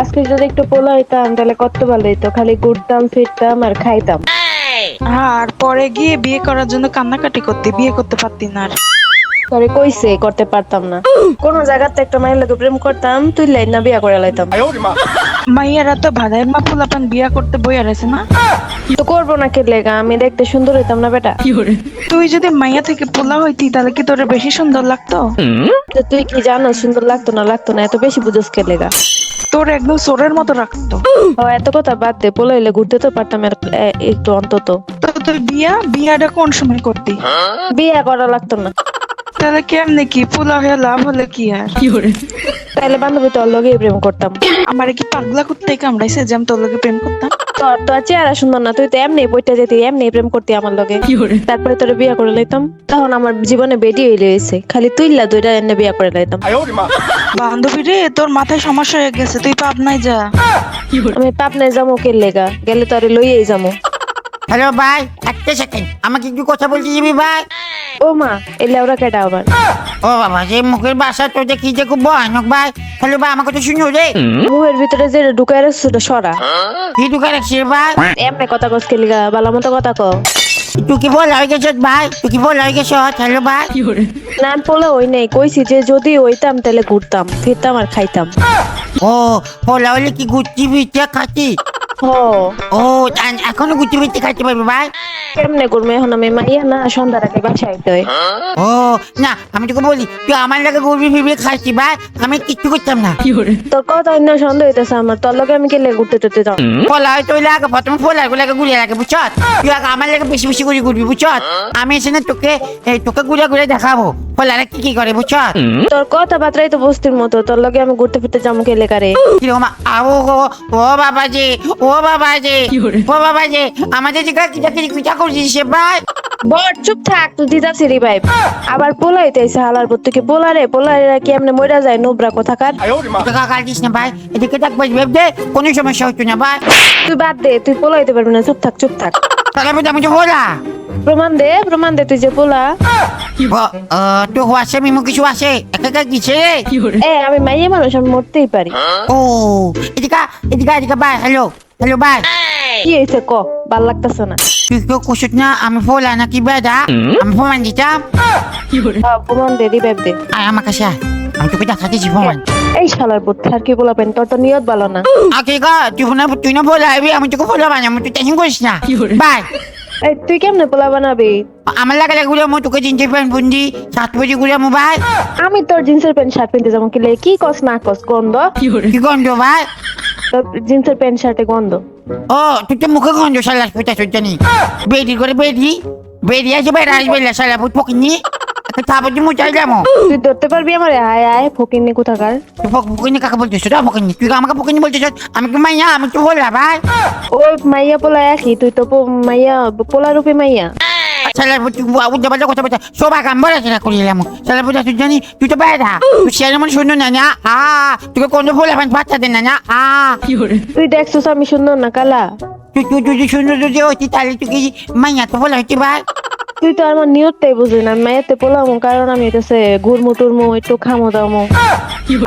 আজকে যদি একটু পোলা হইতাম, তাহলে কত ভালো হইতো? খালি ঘুরতাম, ফিরতাম আর খাইতাম। হ্যাঁ আর পরে গিয়ে বিয়ে করার জন্য কান্নাকাটি করতে, বিয়ে করতে পারতি না আর। তোরে কইছে করতে পারতাম না। কোন জায়গাতে একটা মায়ের লোকে প্রেম করতাম তুই লাইন না বিয়া করে লাইতাম। মাইয়ারা তো ভাড়ায় মা পোলাপান বিয়া করতে বইয়া রয়েছে না? তো করব না কে লেগা? আমি দেখতে সুন্দর হইতাম না বেটা? তুই যদি মাইয়া থেকে পোলা হইতি তাহলে কি তোর বেশি সুন্দর লাগতো? তো তুই কি জানো সুন্দর লাগতো না লাগতো না এত বেশি বুঝোস কে লেগা? তোর একদম সোরের মতো রাখতো ও এত কথা বাদ দে পোলা হইলে ঘুরতে তো পারতাম এর- একটু অন্তত। তো তোর বিয়া বিয়াটা কোন সময় করতি? বিয়া করা লাগতো না। তাহলে কেমনে কি? পোলা হয়ে লাভ হলে কি আর? তাহলে বান্ধবী তোর লগে প্রেম করতাম। আমার কি পাগলা কুত্তে কামড়াইছে যে আমি তোর লগে প্রেম করতাম? তোর তো চেহারা সুন্দর না তুই তো এমনি বইটা যেতি এমনি প্রেম করতি আমার লগে। তারপরে তোর বিয়া করে লাইতাম। তখন আমার জীবনে বেডি হইলে হয়েছে খালি তুইলা দুইটা এনে বিয়া করে লাইতাম। বান্ধবী রে তোর মাথায় সমস্যা হয়ে গেছে তুই পাব নাই যা। আমি পাপনায় যাব কে লেগা? গেলে তোরে লইয়েই যাব। হ্যালো ভাই একটা সেকেন্ড আমাকে একটু কথা বলতে দিবি ভাই? ও মা এলে ওরা কেটা আবার? ও বাবা যে মুখের বাসা তো দেখি যে খুব ভয়ানক ভাই। হ্যালো ভাই আমার কথা শুনো রে মুহের ভিতরে যে ঢুকাই রাখছো ওটা সরা। কি রাখছি ভাই? এমনি কথা কস কে লিগা ভালো মতো কথা ক তুই কি বল হয়ে গেছ ভাই? তুই কি বল হয়ে গেছ? হ্যালো ভাই। না পোলা ওই নেই কইছি যে যদি হইতাম তাহলে ঘুরতাম ফিরতাম আর খাইতাম। ও বলা হলে কি গুচ্ছি বিচ্ছে খাচ্ছি ও। ও এখনও গুচ্ছি বিচ্ছে খাইতে পারবি ভাই? কেমনে করব? এখন আমি মাইয়া না সন্ধ্যার আগে বাসায় আইতে হয়। ও না আমি তোকে বলি তুই আমার লাগে ঘুরবি ফিরবি খাচ্ছি ভাই আমি কিচ্ছু করতাম না। তোর কথা অন্য সন্দেহ হইতেছে আমার তোর লগে আমি কেলে ঘুরতে টুরতে যাও ফলা হয় তুই লাগে প্রথমে ফলা লাগে ঘুরিয়ে লাগে বুঝছ তুই আগে আমার লাগে বেশি বেশি করে ঘুরবি বুঝছ আমি এসে না তোকে এই তোকে ঘুরে ঘুরে দেখাবো ফলারা কি কি করে বুঝছ তোর কথাবার্তাই তো বস্তির মতো তোর লগে আমি ঘুরতে ফিরতে যাব কেলে কারে? গো ও বাবা যে ও বাবা যে ও বাবা যে আমাদের দিকে কিটা কিটা কিটা করছিস সে ভাই। বট চুপ থাক তুই দিদাসি রে ভাই। আবার পোলাইতে আইসে হালার পর তুই কি পোলারে পোলারে কি এমনি মইরা যায় নোবরা কোথাকার? টাকা কাটিস না ভাই এদিকে দেখ ভাই ভেব দে কোনো সমস্যা হচ্ছে না ভাই। তুই বাদ দে তুই পোলাইতে পারবি না চুপ থাক চুপ থাক। তাহলে বুঝে যে বলা প্রমাণ দে প্রমাণ দে তুই যে পোলা। তো আছে মিমু কিছু আছে একা কিছে এ আমি মাইয়া মানুষ আমি মরতেই পারি। ও এদিকে এদিকে এদিকে ভাই হ্যালো। হ্যালো ভাই কি হয়েছে ক? ভালো লাগতেছে না। তুই কেউ কুসুত না আমি ফোলা নাকি বেদা আমি প্রমাণ দিতাম। প্রমাণ দে রিভাইভ দে। আর আমার কাছে আমি তোকে দেখা দিচ্ছি প্রমাণ এই শালার বুদ্ধি আর কি বলাবেন তোর তো নিয়ত ভালো না। আগে গা তুই না তুই না বলে আইবি আমি তোকে ফোলা বানাবো তুই টেনশন করিস না। বাই এই তুই কেমনে পোলা বানাবি? আমার লাগে লাগে ঘুরে মো তোকে জিনতে প্যান্ট বুন্দি সাত বজে ঘুরে মো ভাই। আমি তোর জিন্সের প্যান্ট শার্ট পিনতে যাব কিলে কি কস না কস গন্ধ? কি গন্ধ ভাই? তোর জিন্সের প্যান্ট শার্টে গন্ধ। ও তুই তো মুখে গন্ধ সালাস পেটা সজ্জানি বেরি করে বেরি বেরি আছে বেড়া আসবে সালা ভূত পকিনি তারপর তুই মুচাই যাব তুই ধরতে পারবি আমার? আয় আয় ফকিনি কোথাকার? তুই পকিনি কাকে বলছিস? তা পকিনি তুই আমাকে পকিনি বলছিস? আমি কি মাইয়া? আমি তো বললা ভাই। ওই মাইয়া পোলা একই তুই তো মাইয়া পোলা রূপে মাইয়া। সালা তুই উদ্দে পাল্টা কথা বলছিস সব আগাম করিলাম তুই জানি তুই তো বেড়া তুই সেটা মানে শুনো না না আ। তোকে কোনো বলে বাচ্চা দেন না না আ। তুই দেখছিস আমি সুন্দর না কালা? তুই তুই যদি শুনো যদি হতি তাহলে তুই কি মাইয়া তো বলে হচ্ছে ভাই? তুই তো আমার নিয়তটাই বুঝলি না মাইয়াতে পোলামো কারণ আমি এটাছে ঘুরমু টুরমু একটু খামো দামো।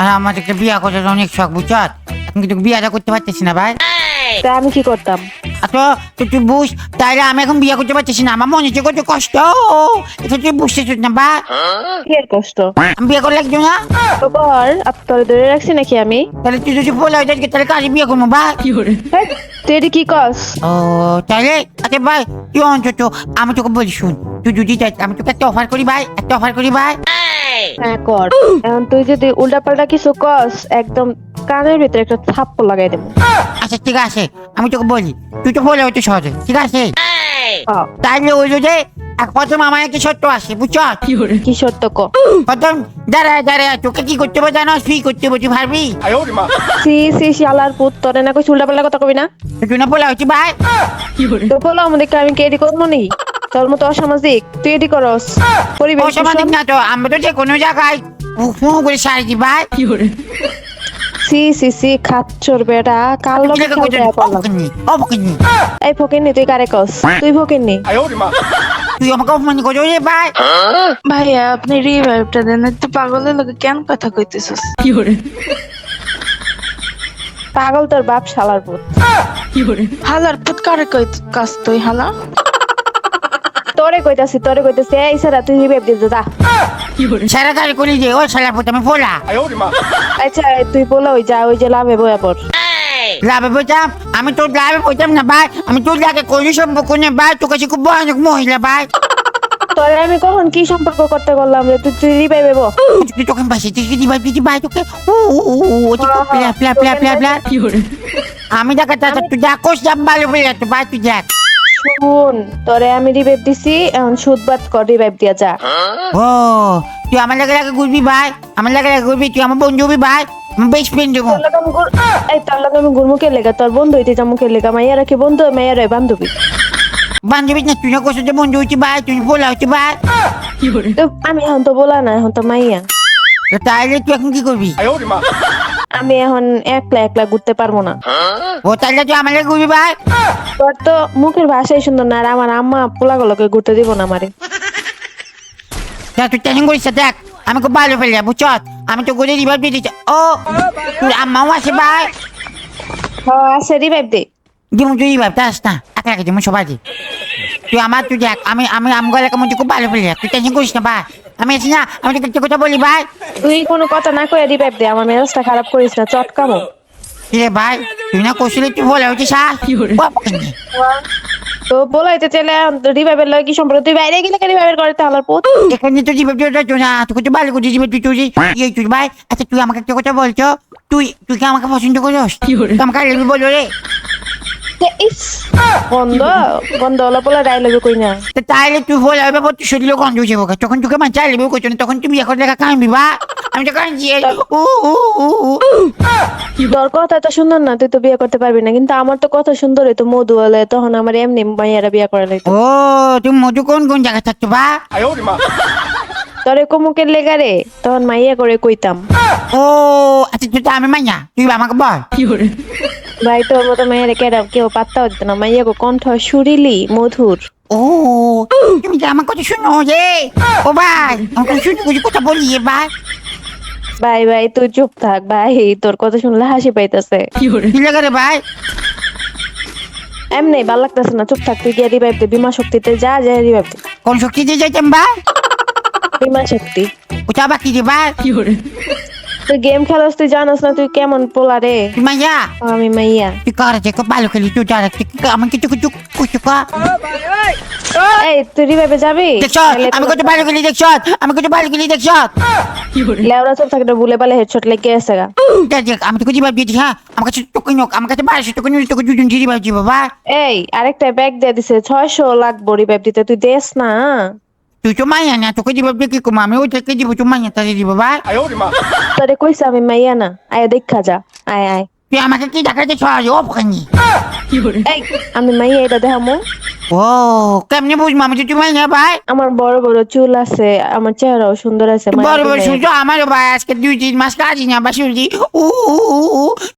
আর আমাদেরকে বিয়া করতে অনেক শখ বুঝছত কিন্তু বিয়াটা করতে পারতেছি না ভাই। তা আমি কি করতাম? আচ্ছা তুই তুই বুঝ তাহলে আমি এখন বিয়ে করতে পারতেছি না। আমার মনে হচ্ছে কত কষ্ট। এটা তুই বুঝতেছিস না ভাই কি আর কষ্ট? আমি বিয়ে করে লাগছো না? তো কর আপ ধরে রাখছি নাকি আমি? তাহলে তুই যদি বলে ওদেরকে তাহলে কাজে বিয়ে করব ভাই হেই, তুই এটি কি কস? ও তাহলে আচ্ছা ভাই তুই অন্তত আমি তোকে বলি শুন। তুই যদি চাই আমি তোকে একটা অফার করি ভাই। একটা অফার করি ভাই। হ্যাঁ কর। তুই যদি উল্টা পাল্টা কিছু কস একদম কানের ভিতরে একটা থাপ্পড় লাগাই দেবো। আচ্ছা ঠিক আছে। আমি তোকে বলি তুই তো বলে হয়তো সহজে ঠিক আছে? হ্যাঁ, তাহলে ওই যে এক প্রথম আমার একটা সত্য আসে বুঝছ? কি সত্য ক? প্রথম দাঁড়া দাঁড়া তোকে কি করতে হবে জানো? তুই করতে হবে তুই পারবি সি সি শালার পুত তোরে না কইছি উল্টা পাল্টা কথা কবি না? তুই না বলা হচ্ছে ভাই। তো বলো আমাদের আমি কি এডি করব নি? তোর মতো অসামাজিক তুই এডি করস। পরিবেশ অসামাজিক না তো আমরা তো যে কোনো জায়গায় ফোন করে সারি দি ভাই। সি সি সি খাচ্চর বেটা। কাল লগে এই তুই কারে কস? তুই ফকিরনি তুই আমাকে অপমান করছ রে ভাই। ভাইয়া আপনি রিভাইভটা দেন তো পাগলের লোকে কেন কথা কইতেছিস? পাগল তোর বাপ শালার পুত। হালার পুত কারে কই কাজ তুই হালা? তোরে কইতাছি তোরে কইতাছি এই সারা তুই রিভাইভ দিতে যা। সারা গাড়ি করি যে ও শালা পুত আমি আচ্ছা তুই বলে ওই যা ওই যে লাভে বয়া পর লাভে বইতাম? আমি তোর লাভে বইতাম না ভাই। আমি তোর লাগে করি সম্পর্ক নেই ভাই। তোর কাছে খুব ভয়ানক মহিলা ভাই। তোরে আমি কখন কি সম্পর্ক করতে বললাম রে? তুই তুই রিভাইভে বো তুই তোকে বাসি তুই যদি ভাই। তুই ভাই তোকে? উ উ উ উ ও তুই প্লা প্লা প্লা প্লা প্লা আমি দেখা চাচ্ছি তুই যা কোষ যা ভালো বলে তুই ভাই তুই দেখ। শুন তোরে আমি রিভাইভ দিছি এখন সুদ সুদবাদ কর রিভাইভ দিয়া যা। ও তুই আমার লাগে লাগে ঘুরবি ভাই? আমার লাগে লাগে ঘুরবি তুই আমার বন্ধু হবি ভাই? বেস্ট ফ্রেন্ড দেবো তোর লগে আমি গুর- এই তোর লগে আমি গুরমুখের লেগা? তোর বন্ধু হইতে মুখের লেগা। মাইয়ারা কি বন্ধু মাইয়ারা বান্ধবী। বান্ধবী না তুই না কোষ যে বন্ধু হচ্ছে ভাই তুই বলা হচ্ছে ভাই। তো আমি এখন তো বলা না এখন তো মাইয়া। তো তাহলে তুই এখন কি করবি? আমি এখন একলা একলা ঘুরতে পারব না। ও তাহলে তুই লাগে ঘুরবি ভাই? তোর তো মুখের ভাষাই সুন্দর না আর আমার আম্মা পোলাগুলোকে ঘুরতে দিব না আমারে। তা তুই টেনশন করিস না, দেখ। আমি খুব ভালো ফেলে বুঝছ? আমি তো ঘুরে রিভার দিয়ে দিচ্ছি। ও তুই আম্মাও আছে ভাই। হ্যাঁ আছে রিভাইভ দে। যেমন তুই রিভার তাস না। একা একা যেমন সবাই দিই। তুই আমার তুই দেখ আমি আমি আমগুলো কেমন তুই খুব ভালো ফেলে তুই টেনশন করিস না ভাই। আমি আছি না আমি তোকে একটা কথা বলি ভাই। তুই কোনো কথা না কয়ে রিভাইভ দে আমার মেজাজটা খারাপ করিস না চটকামো রে ভাই তুই না কৌশলে তুই বলে হচ্ছে সা তো বলাইতে চাইলে রিভাইভের লগে কি সম্পর্ক? তুই বাইরে গেলে রিভাইভের করে তাহলে পুত এখানে তো দিয়ে যাচ্ছ না তোকে তো ভালো করে রিভার তুই তুই এই তুই ভাই। আচ্ছা তুই আমাকে একটা কথা বলছো? তুই তুই কি আমাকে পছন্দ করিস? তুই আমাকে বলো রে। কই না তো তুই শরীরে গন্ধ হয়ে যাব তখন তোকে মানে তখন তুমি এখন বা? আমি তো কাঁদছি উ উ উ উ। তোর কথা তো সুন্দর না তুই তো বিয়ে করতে পারবি না কিন্তু আমার তো কথা সুন্দর হইতো মধু হলে তখন আমার এমনি মাইয়ারা বিয়ে করে ও তুমি মধু কোন কোন জায়গায় থাকছো বা? তোরে কমুকের লেগা রে তখন মাইয়া করে কইতাম। ও আচ্ছা তুই তো আমি মাইয়া তুই আমাকে বল। ভাই তোর মতো মাইয়ারে কেডা কেউ পাত্তাও দিত না। মাইয়া গো কণ্ঠ সুরিলি মধুর। ও তুমি কি আমার কথা শুনো রে ও ভাই আমাকে শুনে কিছু কথা বলি ভাই ভাই ভাই তুই চুপ থাক ভাই তোর কথা শুনলে হাসি পাইতেছে। কি লাগে ভাই? এমনি ভালো লাগতেছে না চুপ থাক তুই গিয়ে রিভাইভ দে বিমা শক্তিতে যা যা রিভাইভ দে। কোন শক্তি দিয়ে যাইতাম ভাই? বিমা শক্তি। ওটা বাকি রে ভাই। তুই গেম খেলাস তুই জানাস না তুই কেমন পোলা রে মাইয়া। আমি মাইয়া। তুই কার আছে খুব ভালো খেলি তুই যারা আমাকে কিছু কিছু কিছু কা এই তুই রিভাইভে যাবি? দেখছ আমি কত ভালো খেলি দেখছ আমি কত ভালো খেলি দেখছ লেওরা চুপ থাকলে ভুলে পালে হেডশট লেগে আছে গা। দেখ আমি দিয়েছি হ্যাঁ? আমার কাছে তোকে নোক আমার কাছে বারোশো তোকে নিয়ে তোকে দুজন বাবা এই আরেকটা ব্যাগ দিয়ে দিছে ছয়শো লাগবো রিভাইভ দিতে তুই দেস না। তুই তো মাইয়া না তোকে দিবা দিয়ে কি কম আমি ওই থেকে দিব তুই মাইয়া তাহলে দিব ভাই তোরে কইছে আমি মাইয়া না আয় দেখা যা আয় আয় তুই আমাকে কি দেখাতে ছয় ও ফকানি এই আমি মাইয়া এটা দেখামো ও কেমনে বুঝব আমি তো তুই মাইয়া ভাই আমার বড় বড় চুল আছে আমার চেহারাও সুন্দর আছে মাইয়া বড় বড় মাইয়া। সূর্য আমারও ভাই আজকে দুই তিন মাস কাজই না বা সূর্য উ উ উ উ